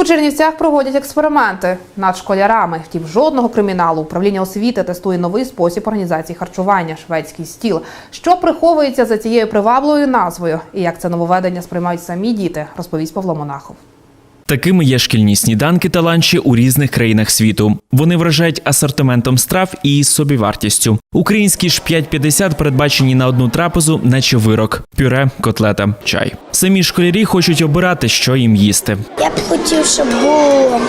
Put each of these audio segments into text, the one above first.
У Чернівцях проводять експерименти над школярами. Втім, жодного криміналу. Управління освіти тестує новий спосіб організації харчування шведський стіл. Що приховується за цією привабливою назвою і як це нововведення сприймають самі діти, розповість Павло Монахов. Такими є шкільні сніданки та ланчі у різних країнах світу. Вони вражають асортиментом страв і собівартістю. Українські ж 5,50 передбачені на одну трапезу, наче вирок: пюре, котлета, чай. Самі школярі хочуть обирати, що їм їсти. Я б хотів, щоб був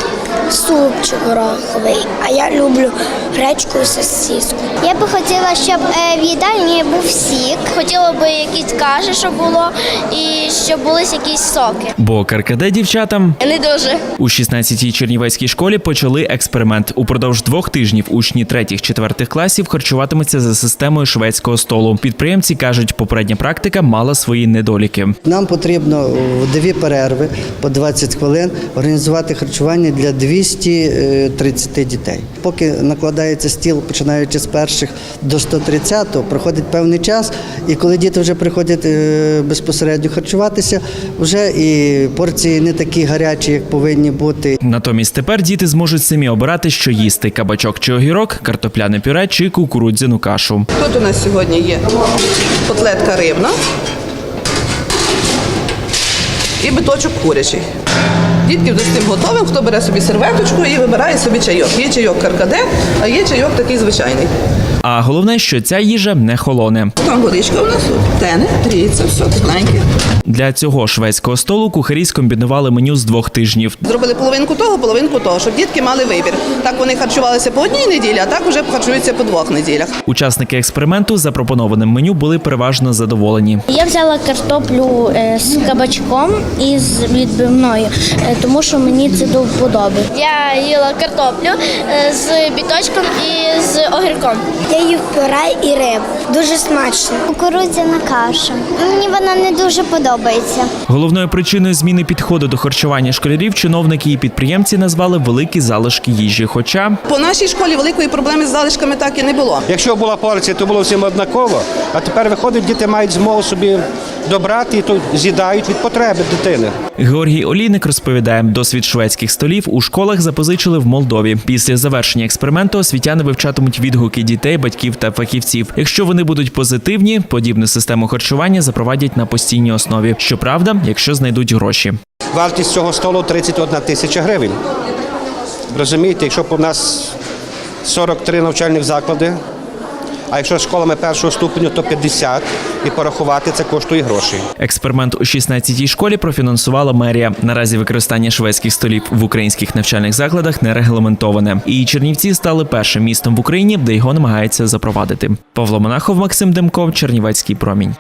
супчик гороховий, а я люблю гречку і сосиску. Я би хотіла, щоб е, в їдальні був сік. Хотіла б якісь каші, щоб було, і щоб були якісь соки. Бо каркаде дівчатам Не дуже. у 16-й чернівецькій школі почали експеримент. Упродовж двох тижнів учні 3-4 класів харчуватимуться за системою шведського столу. Підприємці кажуть, попередня практика мала свої недоліки. Нам потрібно в дві перерви по 20 хвилин організувати харчування для 230 дітей. Поки накладається стіл, починаючи з перших до 130, проходить певний час, і коли діти вже приходять е, безпосередньо харчуватися, вже і порції не такі гарячі, як повинні бути. Натомість тепер діти зможуть самі обирати, що їсти: кабачок чи огірок, картопляне пюре чи кукурудзяну кашу. Тут у нас сьогодні є котлетка рибна і биточок курячий. Дітки вже з тим готовим, хто бере собі серветочку і вибирає собі чайок. Є чайок каркаде, а є чайок такий звичайний. А головне, що ця їжа не холоне. Там водичка у нас тут тене, гріється, все тепленьке. Для цього шведського столу кухарі скомбінували меню з двох тижнів. Зробили половинку того, половинку того, щоб дітки мали вибір. Так вони харчувалися по одній неділі, а так вже харчуються по двох неділях. Учасники експерименту запропонованим меню були переважно задоволені. Я взяла картоплю е, з кабачком і з відбивною, е, тому що мені це до вподоби. Я їла картоплю е, з біточком і з огірком. Я їв пюре і рибу. Дуже смачно. Кукурудзяна каша. Мені вона не дуже подобається. Головною причиною зміни підходу до харчування школярів чиновники і підприємці назвали великі залишки їжі. Хоча По нашій школі великої проблеми з залишками так і не було. Якщо була порція, то було всім однаково. А тепер виходить, діти мають змогу собі добрати і то з'їдають від потреби дитини. Георгій Олійник розповідає, досвід шведських столів у школах запозичили в Молдові. Після завершення експерименту освітяни вивчатимуть відгуки дітей, батьків та фахівців. Якщо вони будуть позитивні, подібну систему харчування запровадять на постійній основі. Щоправда, якщо знайдуть гроші. Вартість цього столу 31 тисяча гривень. Розумієте, якщо б у нас 43 навчальних заклади, а якщо школами першого ступеню, то 50, і порахувати це коштує грошей. Експеримент у 16-й школі профінансувала мерія. Наразі використання шведських столів в українських навчальних закладах не регламентоване. І Чернівці стали першим містом в Україні, де його намагаються запровадити. Павло Монахов, Максим Демков, Чернівецький промінь.